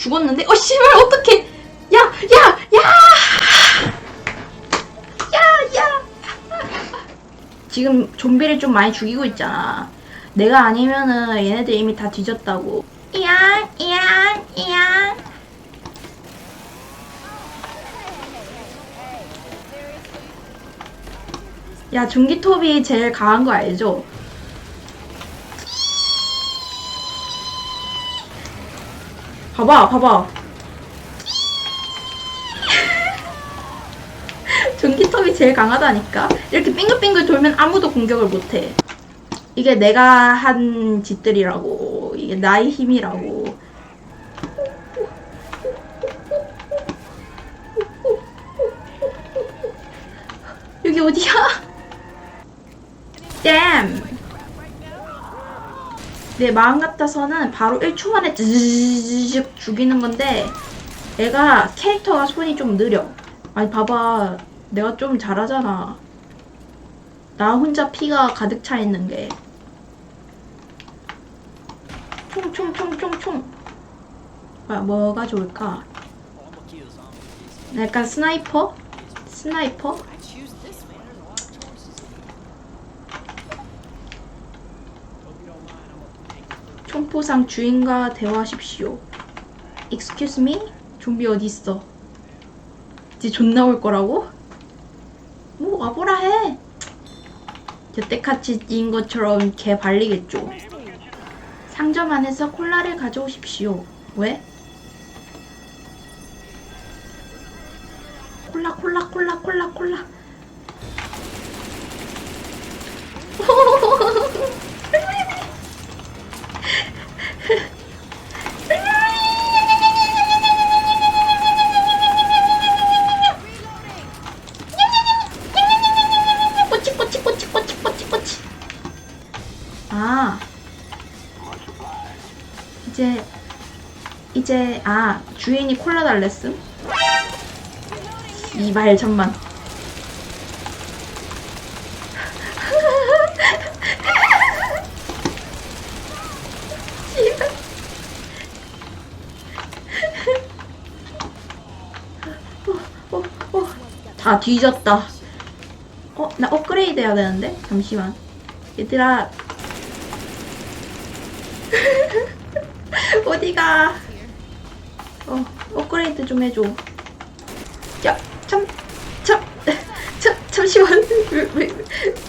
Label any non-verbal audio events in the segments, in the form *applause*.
죽었는데? 어 씨발 어떡해 야! 야! 야! 야! 야! 지금 좀비를 좀 많이 죽이고 있잖아 내가 아니면은 얘네들 이미 다 뒤졌다고 이양 이양 야 중기톱이 제일 강한 거 알죠? 봐봐 봐봐 *laughs* 전기톱이 제일 강하다니까 이렇게 빙글빙글 돌면 아무도 공격을 못해 이게 내가 한 짓들이라고 이게 나의 힘이라고 여기 어디야? *laughs* 댐! 내 마음 같아서는 바로 1초 만에 즈 총포상 주인과 대화하십시오. Excuse me? 좀비 어디 있어? 이제 존나 올 거라고? 뭐 와보라 해. 여태까지인 것처럼 개 발리겠죠. 상점 안에서 콜라를 가져오십시오. 왜? 콜라 콜라 콜라 콜라 콜라. 주인이 콜라 달랬음 이발 천만. 다 뒤졌다 어, 나 업그레이드 해야 되는데? 잠시만. 얘들아. *laughs* 어디가? 어, 업그레이드 좀 해줘. 야, 참, 참, *laughs* 참, 잠시만. *laughs* 왜, 왜,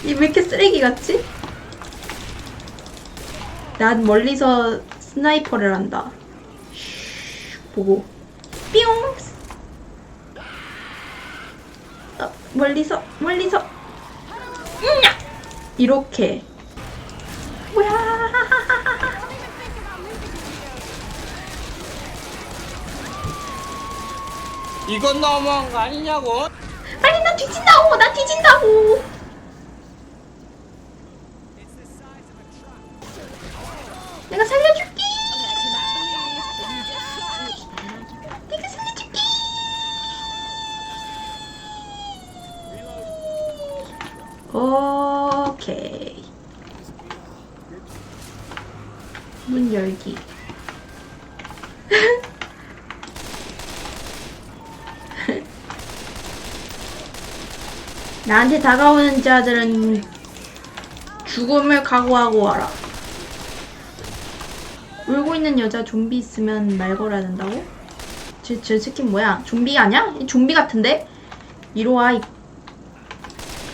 이왜 이렇게 쓰레기 같지? 난 멀리서 스나이퍼를 한다. 슈, 보고. 뿅! 어, 멀리서, 멀리서. 음야! 이렇게. 뭐야. 이건 너무한 거 아니냐고? 아니, 나 뒤진다고! 나 뒤진다고! 나한테 다가오는 자들은 죽음을 각오하고 와라. 울고 있는 여자 좀비 있으면 말 걸어야 된다고? 저, 저 스킨 뭐야? 좀비 아니야? 이 좀비 같은데? 이리 와, 이.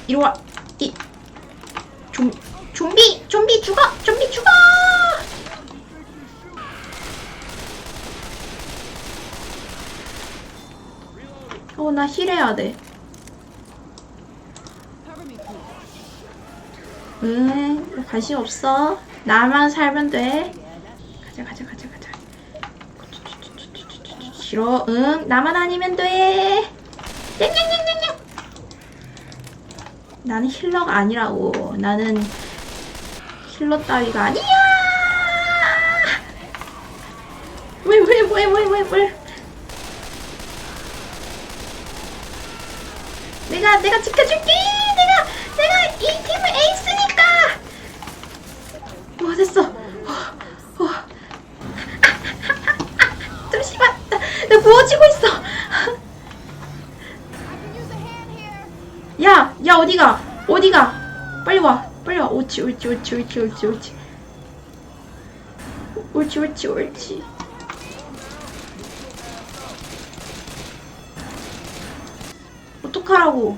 이리 와, 이. 좀, 좀비! 좀비 죽어! 좀비 죽어! 어, 나 힐해야 돼. 응, 관심 없어. 나만 살면 돼. 가자, 가자, 가자, 가자. 싫어. 응, 나만 아니면 돼. 냥냥냥냥냥. 나는 힐러가 아니라고. 나는 힐러 따위가 아니야. 왜, 왜, 왜, 왜, 왜, 왜? 내가, 내가 지켜줄게. 내가 이 팀의 에이스니까. 와, 됐어. 어, 어. *laughs* 잠시만 나, 나 부어지고 있어 야, 야 어디가? 어디가? 빨리 와, 빨리 와. 옳지, 옳지, 옳지, 옳지, 옳지, 옳지. 옳지, 옳지, 옳지. 어떡하라고?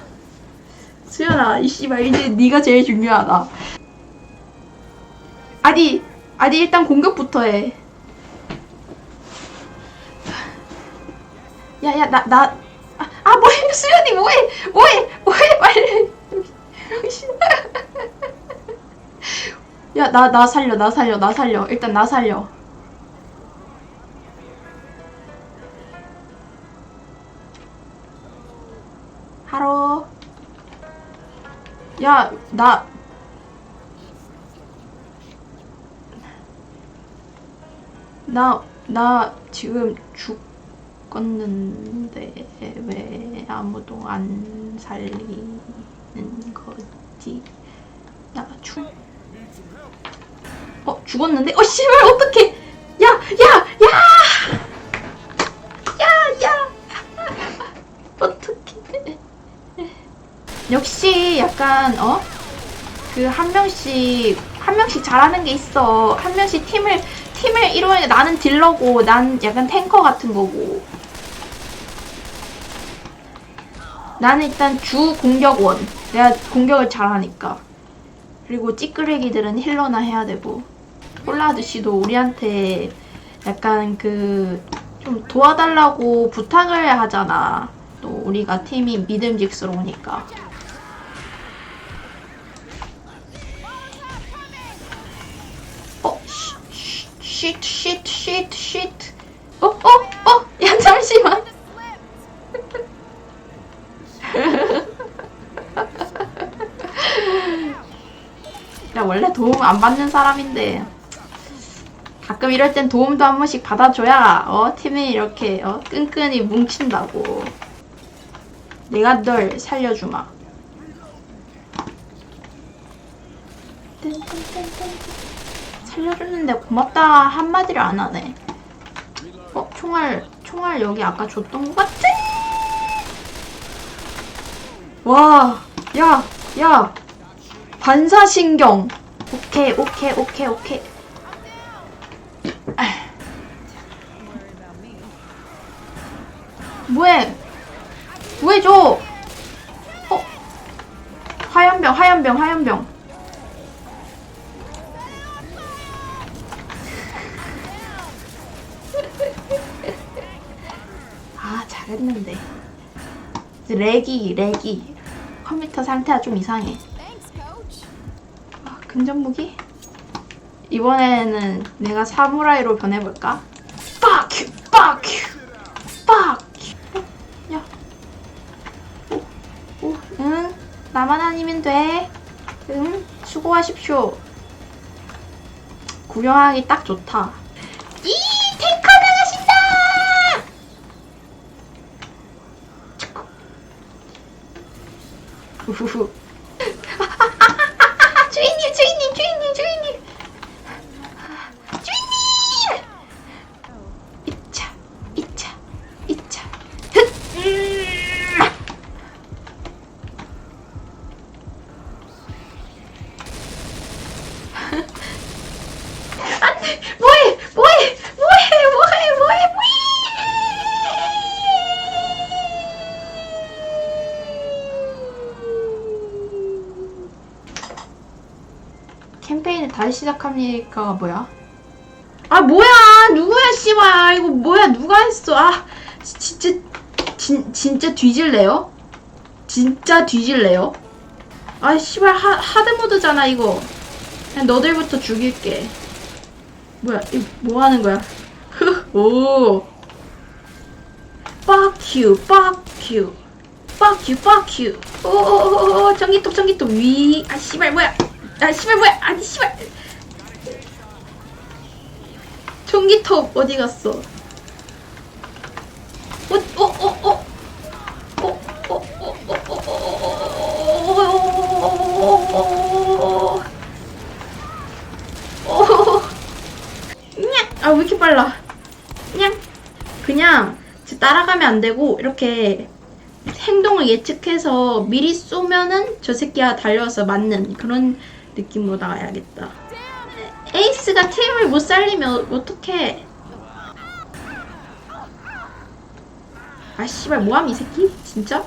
수연아 이 씨발 이제 네가 제일 중요하다. 아니 아니 일단 공격부터 해. 야야 나 나 아, 아 뭐해? 수연이 뭐해? 뭐해? 뭐해? 빨리. 야나나 살려 나 살려 나 살려. 일단 나 살려 야 나 나, 나 지금 죽었는데 왜 아무도 안 살리는 거지? 나 죽... 어, 죽었는데? 어, 씨발, 어떡해! 야, 야, 야! 역시 약간, 어? 그 한 명씩, 한 명씩 잘하는 게 있어. 한 명씩 팀을, 팀을 이루어야 나는 딜러고, 난 약간 탱커 같은 거고. 나는 일단 주 공격원. 내가 공격을 잘하니까. 그리고 찌끄레기들은 힐러나 해야 되고. 폴라드 씨도 우리한테 약간 그, 좀 도와달라고 부탁을 하잖아. 또 우리가 팀이 믿음직스러우니까. 쉬, 쉬, 쉬, 쉬, 쉬. 어, 어, 어, 야, 잠시만. *laughs* 나 원래 도움 안 받는 사람인데 가끔 이럴 땐 도움도 한 번씩 받아줘야 어 팀이 이렇게 어 끈끈이 뭉친다고. 내가 널 살려주마. 살려줬는데 고맙다 한마디를 안 하네. 어 총알 총알 여기 아까 줬던 것 같은. 와, 야, 야, 반사신경. 오케이, 오케이, 오케이, 오케이. 아. 뭐해? 왜 줘? 어? 화염병, 화염병, 화염병. 했는데. 렉이, 렉이. 컴퓨터 상태가 좀 이상해. 아, 근접 무기? 이번에는 내가 사무라이로 변해볼까? Fuck you! Fuck you! Fuck you! 어, 야. 오, 오, 응. 나만 아니면 돼. 응. 수고하십시오. 구경하기 딱 좋다. fou, fou, fou. 캠페인을 다시 시작합니까 뭐야? 아 뭐야 누구야 씨발 이거 뭐야 누가 했어 아 지- 진짜 진, 진짜 뒤질래요? 진짜 뒤질래요? 아 씨발 하, 하드모드잖아 이거 그냥 너들부터 죽일게 뭐야, 이거 뭐 하는 거야? *laughs* 오. Fuck you, fuck you. Fuck you, fuck you. 오오오오, 전기톱, 전기톱. 위. 아, 씨발, 뭐야. 아, 씨발, 뭐야. 아니, 씨발. 전기톱 어디 갔어? 어, 어, 어, 어. 어, 어, 어, 어, 어, 어, 어, 어. 냥! 아, 왜 이렇게 빨라? 냥! 그냥 따라가면 안 되고, 이렇게 행동을 예측해서 미리 쏘면은 저 새끼가 달려와서 맞는 그런 느낌으로 나가야겠다. 에이스가 팀을 못 살리면 어떡해. 아, 씨발, 뭐함, 이 새끼? 진짜?